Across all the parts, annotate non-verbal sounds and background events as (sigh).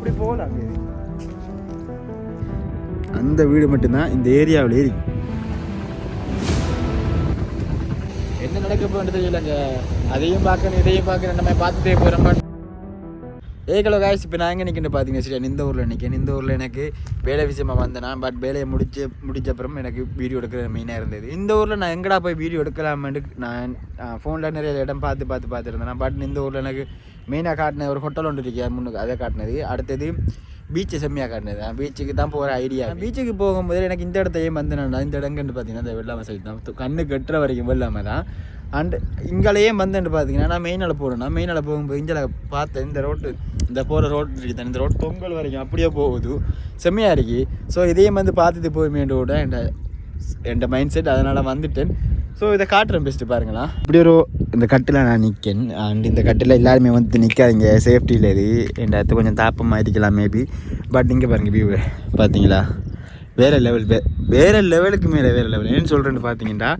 அப்படி போகலாம் அந்த வீடு மட்டும்தான் இந்த ஏரியாவில் இருக்கு. என்ன நடக்க போகிறது தெரியலங்க அதையும் பார்க்கணும் இதையும் பார்க்கணும் நம்ம பார்த்துட்டே போகிறோம் பட் ஏகலோ காய்ச்சி இப்போ நான் எங்கே நிற்கின்னு பார்த்தீங்கன்னா சரி இந்த ஊரில் நிற்கிறேன் இந்த ஊரில் எனக்கு வேலை விஷயமா வந்தேன் பட் வேலையை முடிச்சு முடிச்ச அப்புறம் எனக்கு வீடியோ எடுக்கிற மெயினாக இருந்தது. இந்த ஊரில் நான் எங்கடா போய் வீடியோ எடுக்கலாமேண்டு நான் ஃபோனில் நிறைய இடம் பார்த்து பார்த்து பார்த்துருந்தேன் பட் இந்த ஊரில் எனக்கு மெயினாக காட்டின ஒரு ஹோட்டல் ஒன்று இருக்கேன் முன்னுக்கு அதை காட்டினது. அடுத்தது பீச்சை செம்மையாக காட்டினது. பீச்சுக்கு தான் போகிற ஐடியா பீச்சுக்கு போகும்போது எனக்கு இந்த இடத்தையும் நான் இந்த இடங்கன்னு பார்த்தீங்கன்னா இந்த வெள்ளாமை சைடு தான். கண்ணு கட்டுற வரைக்கும் வெள்ளாமை தான். அண்டு இங்கேயே வந்துட்டு பார்த்தீங்கன்னா நான் மெயினால் போகிறேன் நான் மெயினால் போகும்போது இங்கே பார்த்தேன் இந்த ரோட்டு இந்த போகிற ரோட் இருக்குது இந்த ரோட் பொங்கல் வரைக்கும் அப்படியே போகுது. செம்மையாக இருக்கு. ஸோ இதையும் வந்து பார்த்துட்டு போய் கூட என் என் மைண்ட் செட் அதனால் வந்துட்டேன். ஸோ இதை காட்டுறேன் பெஸ்ட்டு பாருங்களா இப்படி ஒரு இந்த கட்டில் நான் நிற்கேன் அண்ட் இந்த கட்டில் எல்லாருமே வந்து நிற்காதீங்க சேஃப்டியில் இது என் அடுத்து கொஞ்சம் தாப்பமாக இருக்கலாம் மேபி பட் இங்கே பாருங்கள் வியூ பார்த்தீங்களா வேறு லெவல் வே வேறு லெவலுக்கு மேலே வேறு லெவல் என்ன சொல்கிறேன்னு பார்த்தீங்கன்னா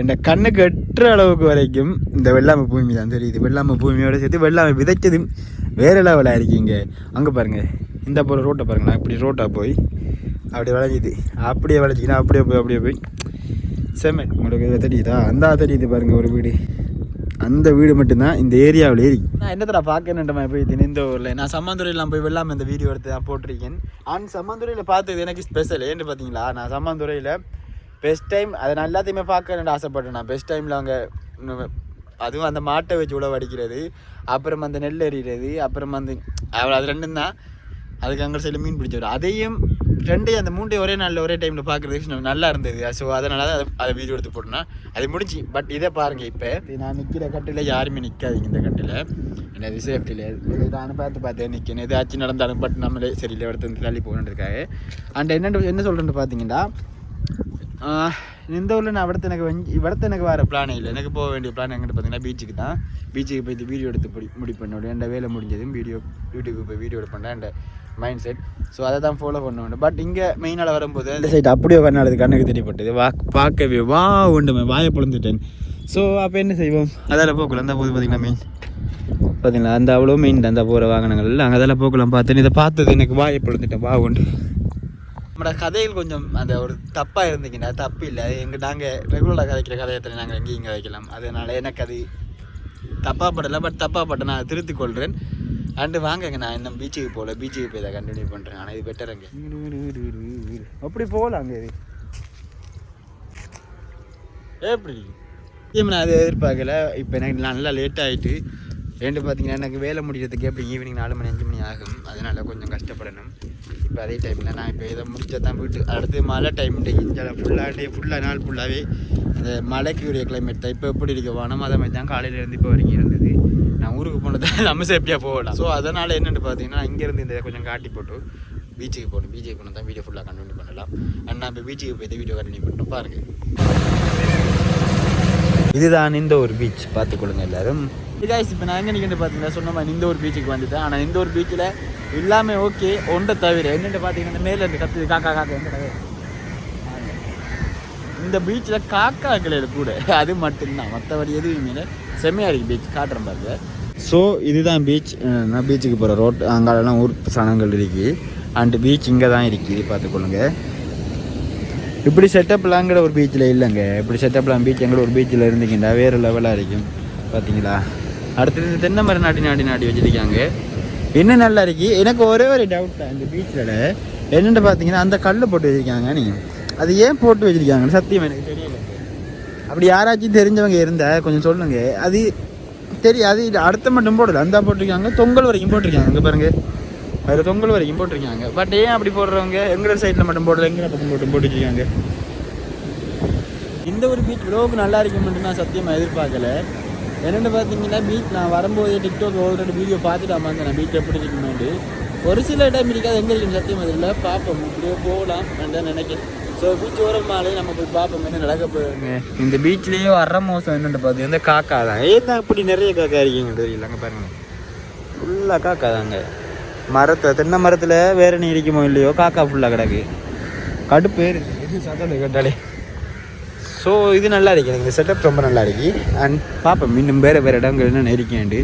என்னை கண்ணுக்கு எட்டுற அளவுக்கு வரைக்கும் இந்த வெள்ளாமை பூமி தான் தெரியுது. வெள்ளாமை பூமியோட சேர்த்து வெள்ளாமை விதைச்சதும் வேறு லெவலாக இருக்கீங்க. அங்கே பாருங்கள் இந்த போகிற ரோட்டை பாருங்களேன். இப்படி ரோட்டாக போய் அப்படியே விளைஞ்சிது. அப்படியே விளைஞ்சிக்கினா அப்படியே போய் அப்படியே போய் செமெண்ட் உங்களுக்கு தெரியுதா? அந்த தெரியுது பாருங்கள் ஒரு வீடு. அந்த வீடு மட்டும்தான் இந்த ஏரியாவில் இருக்கு. நான் என்னத்தடா பார்க்கணுன்றமா போய் இந்த ஊரில்? நான் சம்மந்துறையெல்லாம் போய் வெள்ளாமல் இந்த வீடியோ எடுத்து போட்டிருக்கேன். அண்ட் சம்மந்துறையில் பார்த்தது எனக்கு ஸ்பெஷல் ஏன்னு பார்த்தீங்களா? நான் சம்மந்துறையில் பெஸ்ட் டைம் அதை நான் எல்லாத்தையுமே பார்க்கணுன்னு ஆசைப்பட்டேன். நான் பெஸ்ட் டைமில் அவங்க அதுவும் அந்த மாட்டை வச்சு உழவு அடிக்கிறது அப்புறம் அந்த நெல் எறிகிறது அப்புறம் அந்த அது ரெண்டும் தான். அதுக்கு அங்கே சைடில் மீன் பிடிச்சவர் அதையும் ரெண்டையும் அந்த மூண்டையும் ஒரே நாளில் ஒரே டைமில் பார்க்குறதுக்கு நல்லா இருந்தது. ஸோ அதனால தான் அதை வீடியோ எடுத்து போட்டோன்னா அது முடிஞ்சு. பட் இதை பாருங்கள் இப்போ. நான் நிற்கிற கட்டில் யாருமே நிற்காதீங்க இந்த கட்டில். என்னது சேஃப்டியில் நான் பார்த்து பார்த்தேன் நிற்கணும் எதாச்சும் நடந்தாலும் பட் நம்மளே சரியில்லை. எடுத்து வந்து தள்ளி போகணுன்னு இருக்காரு. அண்ட் என்ன என்ன சொல்கிறேன்னு பார்த்தீங்கன்னா இந்த ஊரில் நான் இவடத்து எனக்கு வந்து இவடத்து எனக்கு வேறு பிளானே இல்லை. எனக்கு போக வேண்டிய பிளான் எங்கிட்ட பார்த்தீங்கன்னா பீச்சுக்கு தான். பீச்சுக்கு போய் வீடியோ எடுத்து முடி முடி பண்ணோட என் வேலை முடிஞ்சதும் வீடியோ யூடியூப் போய் வீடியோ எடுப்பேன். என் மைண்ட் செட் ஸோ அதை தான் ஃபாலோ பண்ண பட் இங்கே மெயினால் வரும்போது அந்த சைட் அப்படியே கண்ணாடி கண்ணுக்கு தெரியப்பட்டது வா பார்க்கவே வா உண்டு வாயை பொழுந்துட்டேன் ஸோ அப்போ என்ன செய்வோம்? அதில் போக்கலாம் அந்த போது பார்த்தீங்கன்னா மெயின் பார்த்தீங்களா அந்த அவ்வளோ மெயின் அந்த போகிற வாகனங்கள் இல்லை அங்கே அதெல்லாம் போக்கலாம் பார்த்தேன். இதை பார்த்தது எனக்கு வாயை பொழுந்துட்டேன் வா உண்டு. நம்மளோட கதைகள் கொஞ்சம் அந்த ஒரு தப்பாக இருந்துச்சுன்னா தப்பு இல்லை. எங்கள் நாங்கள் ரெகுலராக கதைக்கிற கதையத்தை நாங்கள் எங்கேயும் இங்கே வைக்கலாம். அதனால் எனக்கு அது தப்பாக படலை பட் தப்பாக பட்ட நான் திருத்திக் கொள்கிறேன் அண்டு வாங்கங்க நான் இன்னும் பீச்சுக்கு போகல. பீச்சுக்கு போய் தான் கண்டினியூ பண்ணுறேன் ஆனால் இது பெட்டருங்க அப்படி போகலாங்க இது எப்படி? நான் அதை எதிர்பார்க்கல. இப்போ எனக்கு நல்லா லேட் ஆகிட்டு ரெண்டு பார்த்தீங்கன்னா எனக்கு வேலை முடிக்கிறதுக்கு எப்படி ஈவினிங் நாலு மணி அஞ்சு மணி ஆகும். அதனால் கொஞ்சம் கஷ்டப்படணும். இப்போ அதே டைமில் நான் இப்போ இதை முடிச்சா தான் வீட்டு அடுத்து மழை டைம் இங்கே ஃபுல்லாக டே ஃபுல்லாக நாள் ஃபுல்லாகவே இந்த மழைக்கு உரிய கிளைமேட் தான். இப்போ எப்படி இருக்க? வானம் அதை மாதிரி தான். காலையிலேருந்து இப்போ வரைக்கும் இருந்தது. நான் ஊருக்கு போனது (laughs) நம்ம சேஃப்டியாக போகலாம். ஸோ அதனால் என்னென்னு பார்த்தீங்கன்னா இங்கேருந்து இந்த கொஞ்சம் காட்டி போட்டு பீச்சுக்கு போகணும். பீச்சுக்கு போனால் தான் வீடியோ ஃபுல்லாக கண்டினியூ பண்ணலாம். அண்ட் நான் இப்போ பீச்சுக்கு போய் வீடியோ கண்டினியூ பண்ணிட்டு பாருங்கள் இதுதான் இந்த ஒரு பீச் பார்த்துக்கொள்ளுங்க எல்லாரும். இதாயிடுச்சு இப்போ நான் எங்கே நிற்கிறது பார்த்தீங்கன்னா சொன்ன மாதிரி இந்த ஒரு பீச்சுக்கு வந்துட்டேன். ஆனால் இந்த ஒரு பீச்சில் எல்லாமே ஓகே ஒன்றை தவிர என்னென்னு பார்த்தீங்கன்னா மேலே இருந்து கத்து காக்கா காக்கா எங்க இந்த பீச்சில் காக்கா கிளையில் கூட அது மட்டும்தான். மற்றபடி எதுவும் இல்லை. செம்மையாக இருக்குது பீச் காட்டுறேன் பாருங்கள் ஸோ இதுதான் பீச் நான் பீச்சுக்கு போகிற ரோட் அங்காலெல்லாம் ஊர் சனங்கள் இருக்குது அண்டு பீச் இங்கே தான் இருக்குது பார்த்துக்கொள்ளுங்க இப்படி செட்டப்லாங்கிற ஒரு பீச்சில் இல்லைங்க. இப்படி செட்டப்லாம் பீச் எங்களோட ஒரு பீச்சில் இருந்தீங்கன்னா வேறு லெவலாக இருக்கும். பார்த்தீங்களா? அடுத்தது தென்னை மரம் நாட்டி நாட்டி நாட்டி வச்சுருக்காங்க. என்ன நல்லா இருக்கு? எனக்கு ஒரே ஒரு டவுட் தான். இந்த பீச்சில் என்னென்னு பார்த்தீங்கன்னா அந்த கல் போட்டு வச்சுருக்காங்க. நீங்கள் அது ஏன் போட்டு வச்சுருக்காங்கன்னு சத்தியம் எனக்கு தெரியல. அப்படி யாராச்சும் தெரிஞ்சவங்க இருந்தால் கொஞ்சம் சொல்லுங்கள் அது தெரியும். அது அடுத்த மட்டும் போடல அந்த போட்டிருக்காங்க. தொங்கல் வரைக்கும் போட்டிருக்காங்க. அங்கே பாருங்க. வேறு தொங்கல் வரைக்கும் போட்டிருக்காங்க. பட் ஏன் அப்படி போடுறவங்க? எங்களோட சைடில் மட்டும் போடல. எங்களோட பக்கம் மட்டும் போட்டுருக்காங்க இந்த ஒரு பீச் விலோவுக்கு நல்லா இருக்கும் மட்டும் நான் சத்தியமாக எதிர்பார்க்கல. என்னென்னு பார்த்தீங்கன்னா பீச் நான் வரும்போதே டிக்டாக் ஆல்ரெடி வீடியோ பார்த்துட்டு வந்தேன் நான் பீச் எப்படி இருக்குமேட்டு ஒரு சில டைம் இருக்காது. எங்கே இருக்குன்னு சத்தியம் அதில் பார்ப்போம் இப்படியோ போகலாம். தான் நினைக்கிறேன். ஸோ பீச் ஓரமாலே நம்ம போய் பார்ப்போம் என்ன நடக்க போயிருங்க இந்த பீச்லேயே வர மோசம் என்னென்னு பார்த்து இந்த காக்கா தான் ஏன் இப்படி நிறைய காக்கா இருக்கீங்க தெரியல அங்கே பாருங்க. ஃபுல்லாக காக்கா தாங்க மரத்தை தென்னை மரத்தில் வேற நீ இருக்குமோ இல்லையோ காக்கா ஃபுல்லாக கிடக்கு. கடுப்பு இது சத்தம் கேட்டாலே ஸோ இது நல்லா இருக்கு. எனக்கு இந்த செட்டப் ரொம்ப நல்லா இருக்கு. அண்ட் பார்ப்போம் இன்னும் வேறு வேறு இடங்கள் என்ன இருக்கேன்ட்டு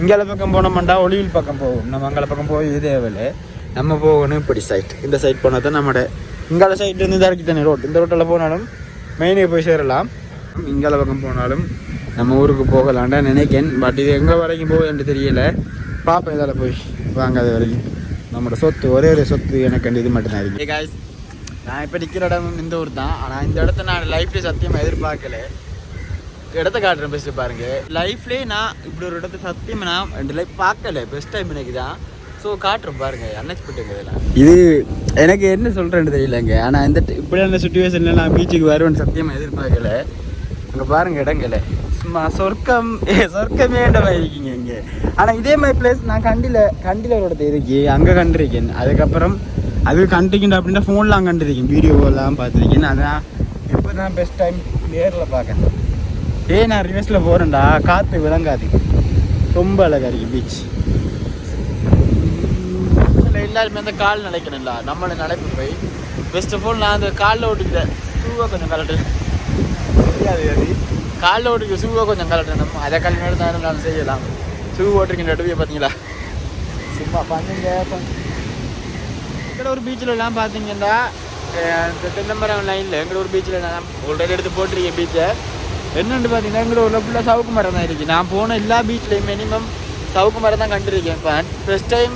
இங்கே பக்கம் போனோம்டா ஒளியில் பக்கம் போகும் நம்ம அங்கே பக்கம் போய் தேவையில்லை. நம்ம போகணும் இப்படி சைட் இந்த சைட் போனால் தான் நம்மட இங்கால சைட் இருந்து இறக்கி தானே ரோட் இந்த ரோட்டில் போனாலும் மெயினுக்கு போய் சேரலாம். இங்கால பக்கம் போனாலும் நம்ம ஊருக்கு போகலான்டா நினைக்கேன். பட் இது எங்கே வரைக்கும் போகுதுன்னு தெரியல. பார்ப்பேன் இதால் போய் வாங்க அது வரைக்கும். நம்மளோட சொத்து ஒரே ஒரு சொத்து எனக்கு இது மட்டும்தான் இருக்கு. காய்ஸ் நான் இப்போ நிற்கிற இடம் இந்த ஊர் தான். ஆனால் இந்த இடத்த நான் லைஃப்லேயே சத்தியமாக எதிர்பார்க்கல. இடத்த காட்டுறேன் பெஸ்ட்டு பாருங்க. லைஃப்லேயே நான் இப்படி ஒரு இடத்த சத்தியமாக நான் ரெண்டு லைஃப் பார்க்கல. பெஸ்ட் டைம் எனக்கு தான் ஸோ காட்டுறோம் பாருங்க அன்எக்ஸ்பெக்டட் இதெல்லாம். இது எனக்கு என்ன சொல்கிறேன்னு தெரியலங்க. ஆனால் இந்த இப்படியான சுச்சுவேஷனில் நான் பீச்சுக்கு வருவேன்னு சத்தியமாக எதிர்பார்க்கல. அங்கே பாருங்க இடங்களை. சும்மா சொர்க்கம் ஏ சொர்க்கமே இருக்கீங்க இங்கே. ஆனால் இதே மாதிரி பிளேஸ் நான் கண்டியில் கண்டியில் ஒரு இடத்த இருக்கு அங்கே கண்டிருக்கேன். அதுக்கப்புறம் அது கண்டிருக்கேன் அப்படின்னா ஃபோன்லாம் கண்டிருக்கேன். வீடியோலாம் பார்த்துருக்கேன். அதான் இப்போ தான் பெஸ்ட் டைம் நேரில் பார்க்கணும். ஏ நான் ரிவர்ஸில் போகிறேன்டா காற்று விளங்காது. ரொம்ப அழகாக இருக்கு பீச் எல்லாருமே அந்த கால் நினைக்கணும்ல நம்மளை நினைப்பு போய் ஃபர்ஸ்ட் ஆஃப் ஆல் நான் அந்த காலில் ஓட்டிக்கிட்டேன் ஷூவை கொஞ்சம் கலட்டு தெரியாது அது. காலில் ஓட்டிக்க ஷூவை கொஞ்சம் கலட்டணும் அதை கல் நேரம் தான் நான் செய்யலாம். ஷூ ஓட்டிருக்கின்ற நடுவே பார்த்தீங்களா? சும்மா பண்ணுங்க எங்கட ஒரு பீச்சில் எல்லாம் பார்த்தீங்கன்னா இந்த தென்னமரம் லைனில் எங்கட ஒரு பீச்சில் நான் ஆல்ரெடி எடுத்து போட்டிருக்கேன் பீச்சை என்னென்னு பார்த்தீங்கன்னா எங்கட ஊரில் ஃபுல்லாக சவுக்கு மரம் தான் இருக்குது நான் போன எல்லா பீச்லேயும் மினிமம் சவுக்கு மரம் தான் கண்டிருக்கேன் இப்போ. ஃபஸ்ட் டைம்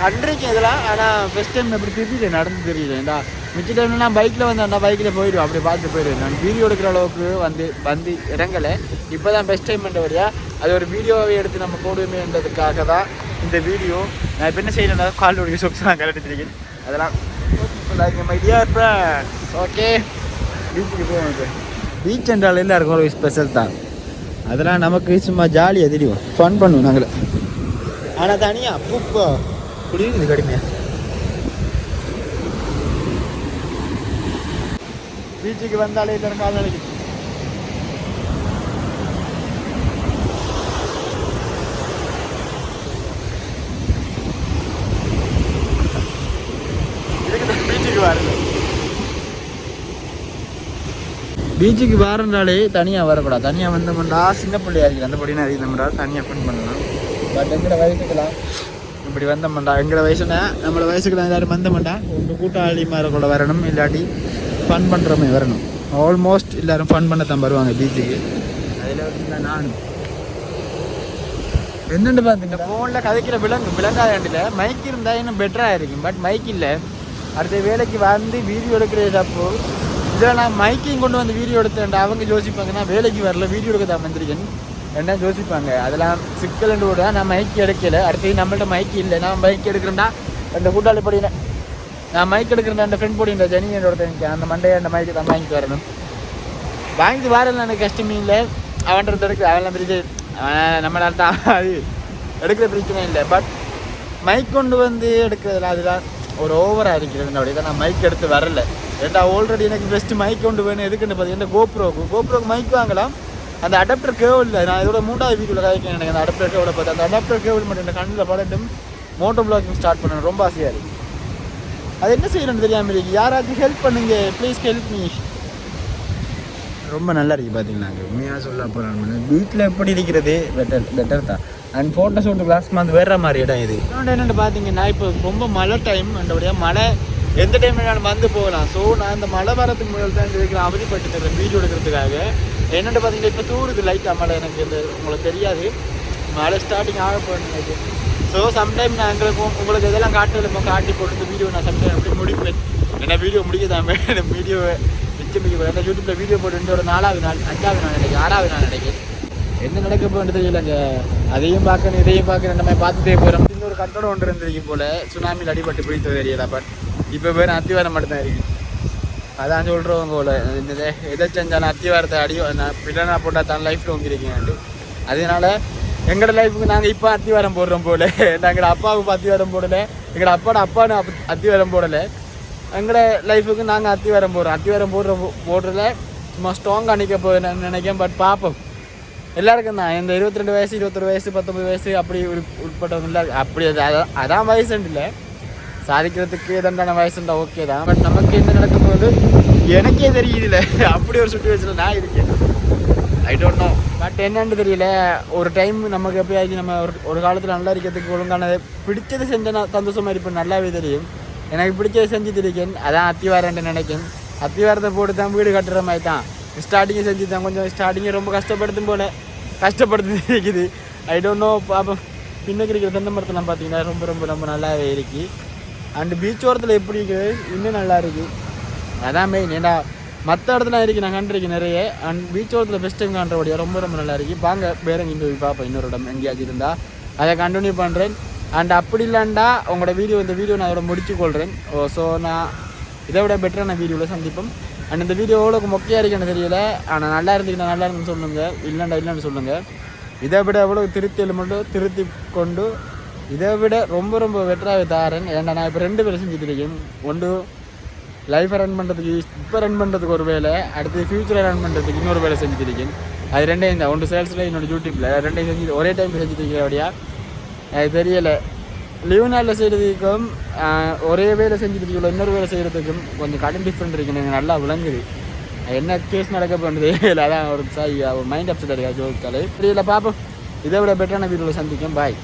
கண்டிருக்கேன் இதெல்லாம் ஆனால் ஃபஸ்ட் டைம் எப்படி தெரியல நடந்து தெரியல. மிச்ச டைம்ல நான் பைக்கில் வந்தேன்னா பைக்கில் போயிடுவேன் அப்படி பார்த்து போயிடுவேன் நான் வீடியோ எடுக்கிற அளவுக்கு வந்து வந்து இறங்கலை. இப்போ தான் பெஸ்ட் டைம் பண்ணுறவரையா அது ஒரு வீடியோவை எடுத்து நம்ம போடுவேன்றதுக்காக தான் இந்த வீடியோ நான் இப்போ என்ன செய்யணும்னா கால் உடைய சொக்ஸ் நான் கலட்டிருக்கேன் அதெல்லாம். Like my dear friends okay பீச்சுக்கு போவோம் பீச் என்றால் எல்லாருக்கும் ஒரு ஸ்பெஷல் தான். அதெல்லாம் நமக்கு சும்மா ஜாலியாக தெரியும். ஃபன் பண்ணுவோம் நாங்கள். ஆனால் தனியாக பூப்பா. கடுமையா? பீச்சுக்கு வந்தாலே எல்லாரும் கால் நினைக்குது பீச்சுக்கு வரனாலே தனியாக வரக்கூடாது. தனியாக வந்தோம்னா சின்ன பிள்ளையா இருக்குது அந்த படினா இருக்கணும்டா தனியாக ஃபன் பண்ணலாம். பட் எங்களோட வயசுக்கெல்லாம் இப்படி வந்தோம்டா எங்களை வயசுனா நம்மளோட தான் எல்லாரும் வந்தோம்டா உங்கள் கூட்டாளிமாரை கூட வரணும் இல்லாட்டி ஃபன் பண்ணுறமே வரணும். ஆல்மோஸ்ட் எல்லாரும் ஃபன் பண்ண தான் வருவாங்க பீச்சுக்கு அதில் வந்து நானும். என்னென்னு பார்த்துங்க ஃபோனில் கதைக்கிற விலங்கு விலங்காயாண்டில் மைக் இருந்தால் இன்னும் பெட்டராக இருக்கும். பட் மைக் இல்லை. அடுத்த வேலைக்கு வந்து வீடியோ எடுக்கிறப்போ இதில் நான் மைக்கையும் கொண்டு வந்து வீடியோ எடுத்தேன்டா. அவங்க யோசிப்பாங்கன்னா வேலைக்கு வரல வீடியோ எடுக்க தான் வந்திருக்கேன். என்ன யோசிப்பாங்க. அதெல்லாம் சிக்கல்னு கூட நான் மைக் எடுக்கல. அடுத்தது நம்மள்ட்ட மைக் இல்லை. நான் மைக் எடுக்கிறேன்னா அந்த கூட்டாளி படினேன் நான் மைக் எடுக்கிறேன் அந்த ஃப்ரெண்ட் போடின்ற ஜெனி என்னோட அந்த மண்டே அந்த மைக்கு தான் வாங்கிட்டு வரணும். வாங்கிட்டு வரல எனக்கு கஷ்டமே இல்லை. அவன்றது எடுக்க அவெல்லாம் பிரிச்சு நம்மளால் நம்மளால தான். அது எடுக்கிற பிரச்சனை இல்லை. பட் மைக் கொண்டு வந்து எடுக்கிறதுல அதுதான் ஒரு ஓவராக இருக்கிறது. அப்படி நான் மைக் எடுத்து வரல. ஏன்டா ஆல்ரெடி எனக்கு பெஸ்ட்டு மைக் கொண்டு வேணும். எதுக்குன்னு பார்த்தீங்கன்னா கோப்ரோக்கு கோப்ரோக்கு மைக் வாங்கலாம். அந்த அடாப்டர் கேவ் இல்லை. நான் இதோட மூன்றாவது வீடியோவில் கதைக்கிறேன் எனக்கு. அந்த அடாப்டர் கேவில் பார்த்து அந்த அடாப்டர் கேவல் மட்டும் இந்த கண்ணில் படட்டும் மோட்டோ பிளாகிங் ஸ்டார்ட் பண்ணணும். ரொம்ப ஆசையாக இருக்குது அது என்ன செய்யணும்னு தெரியாமல் இருக்கு. யாராச்சும் ஹெல்ப் பண்ணுங்க. ப்ளீஸ் ஹெல்ப் மீ ரொம்ப நல்லா இருக்கு பார்த்தீங்கன்னா உண்மையாக சொல்ல போகிறேன் வீட்டில் எப்படி இருக்கிறது பெட்டர் பெட்டர் தான். அண்ட் ஃபோட்டோ ஷூட் கிளாஸ் வந்து வேற மாதிரி இடம் இது. இன்னொன்று என்னென்னு பார்த்தீங்கன்னா இப்போ ரொம்ப மழை டைம் அண்டபடியாக மழை எந்த டைம் வேணாலும் வந்து போகலாம். ஸோ நான் இந்த மழை வரதுக்கு முதல் தான் இதுக்கு அவதிப்பட்டு தரேன் வீடியோ எடுக்கிறதுக்காக. என்னென்னு பார்த்தீங்கன்னா இப்போ தூருது லைட்டாக மழை எனக்கு இந்த உங்களுக்கு தெரியாது. மழை ஸ்டார்டிங் ஆக போகிறது ஸோ சம்டைம் நான் எங்களுக்கு உங்களுக்கு இதெல்லாம் காட்டுறதுமோ காட்டி போட்டு வீடியோ நான் சம்டைம் அப்படி முடிப்பேன். ஏன்னா வீடியோ முடிக்கதாமே வீடியோவை மிச்சம் மிக்க போகிறேன் யூடியூப்பில் வீடியோ போட்டு ஒரு நாலாவது நாள் அஞ்சாவது நாள் நினைக்கிறேன். ஆறாவது நாள் நினைக்கிறேன். என்ன நடக்க போகிறது தெரியலங்க அதையும் பார்க்கணும் இதையும் பார்க்கணும் நம்ம பார்த்துட்டே போகிறோம் இன்னொரு கட்டடம் ஒன்று இருந்திருக்கு போல. சுனாமியில் அடிபட்டு பிடித்தது தெரியல பட் இப்போ பேர் அத்திவாரம் மட்டும்தான் இருக்குது அதான் சொல்கிறவங்க போல. இந்த எதை செஞ்சாலும் அத்திவாரத்தை அடி பிள்ளைனா போட்டால் தான் லைஃப்பில் வந்துருக்கீங்க அதனால எங்களோட லைஃபுக்கு நாங்கள் இப்போ அத்திவாரம் போடுறோம் போல. எங்களோட அப்பாவுக்கு அத்திவாரம் போடலை. எங்களோட அப்பாவோட அப்பான்னு அப் அத்திவாரம் போடலை. எங்களோட லைஃபுக்கு நாங்கள் அத்திவாரம் போடுறோம். அத்திவாரம் போடுற போடுறதுல சும்மா ஸ்ட்ராங்காக நிற்க போகிறேன் நான் நினைக்கிறேன். பட் பார்ப்போம் எல்லாருக்கும் தான். இந்த இருபத்தி ரெண்டு வயசு இருபத்தொரு வயசு பத்தொம்பது வயசு அப்படி உட்பட்டவங்க அப்படி அதான் அதான் இல்லை. சாதிக்கிறதுக்கு எதண்டான வயசுண்டா ஓகே தான். பட் நமக்கு என்ன நடக்கும் போது எனக்கே தெரியுதுல அப்படி ஒரு சுச்சுவேஷனில் நான் இருக்கேன். ஐ டோன்ட் நோ பட் என்னன்னு தெரியல. ஒரு டைம் நமக்கு எப்பயாச்சும் நம்ம ஒரு ஒரு காலத்தில் நல்லா இருக்கிறதுக்கு ஒழுங்கானது பிடிச்சது செஞ்சேன்னா சந்தோஷமா இருப்பேன். நல்லாவே தெரியும். எனக்கு பிடிச்சது செஞ்சு இருக்கேன் அதான் அத்திவாரம்னு நினைக்கிறேன் அத்திவாரத்தை போட்டு தான் வீடு கட்டுற மாதிரி தான். ஸ்டார்டிங்கை செஞ்சு தான் கொஞ்சம் ஸ்டார்டிங்கை ரொம்ப கஷ்டப்படுத்தும் போல. கஷ்டப்படுத்தி இருக்குது ஐ டோன்ட் நோ பாப்போம் பின்னுக்கு இருக்கிற தென்னை மரத்தெல்லாம் பார்த்தீங்கன்னா ரொம்ப ரொம்ப ரொம்ப நல்லாவே இருக்கு. அண்ட் பீச் ஓரத்தில் எப்படி இருக்குது இன்னும் நல்லா இருக்கு. அதான் மெயின் ஏன்னா மற்ற இடத்துல இருக்கு நான் கண்டிருக்கேன் நிறைய. அண்ட் பீச் ஓரத்தில் ஃபஸ்ட் டைம் காண்றபடியாக ரொம்ப ரொம்ப நல்லா இருக்கு. வாங்க பேரங்க இங்கே போய் பார்ப்போம் இன்னொரு இடம் எங்கேயாச்சும் இருந்தால் அதை கண்டினியூ பண்ணுறேன் அண்ட் அப்படி இல்லைண்டா உங்களோட வீடியோ இந்த வீடியோ நான் அதோட முடிச்சு கொள்கிறேன் ஓ ஸோ நான் இதை விட பெட்டரான வீடியோவில் சந்திப்போம். அண்ட் இந்த வீடியோ எவ்வளோக்கு மொக்கையாக இருக்குன்னு தெரியல. ஆனால் நல்லா இருந்துக்கிட்டா நல்லா இருக்குன்னு சொல்லுங்கள் இல்லைண்டா இல்லைன்னு சொல்லுங்கள் இதை விட எவ்வளோ திருத்தியில் மட்டும் திருத்தி கொண்டு இதை விட ரொம்ப ரொம்ப வெட்டராக தாரேன். ஏன்னா நான் இப்போ ரெண்டு பேரும் செஞ்சுட்டு இருக்கேன். ஒன்று லைஃப்பை ரன் பண்ணுறதுக்கு இப்போ ரன் பண்ணுறதுக்கு ஒரு வேலை. அடுத்து ஃப்யூச்சரை ரன் பண்ணுறதுக்கு இன்னொரு வேலை செஞ்சுட்டு இருக்கேன். அது ரெண்டையும் தான் ஒன்று சேல்ஸில் இன்னொரு யூடியூப்பில் ரெண்டையும் செஞ்சு ஒரே டைம் செஞ்சுட்டு இருக்கிறபடியா அது தெரியலை. லீவ் நாளில் செய்கிறதுக்கும் ஒரே வேலை செஞ்சுட்டு உள்ள இன்னொரு வேலை செய்கிறதுக்கும் கொஞ்சம் கடன் டிஃப்ரெண்ட் இருக்கு. எனக்கு நல்லா விளங்குது. என்ன கேஸ் நடக்க போகிறது இல்லை அதான் ஒரு சாய் மைண்ட் அப்செட் இருக்கா ஜோக்காலே தெரியல பார்ப்போம் இதை விட பெட்டரான வீடியோவில் சந்திக்கும். பாய்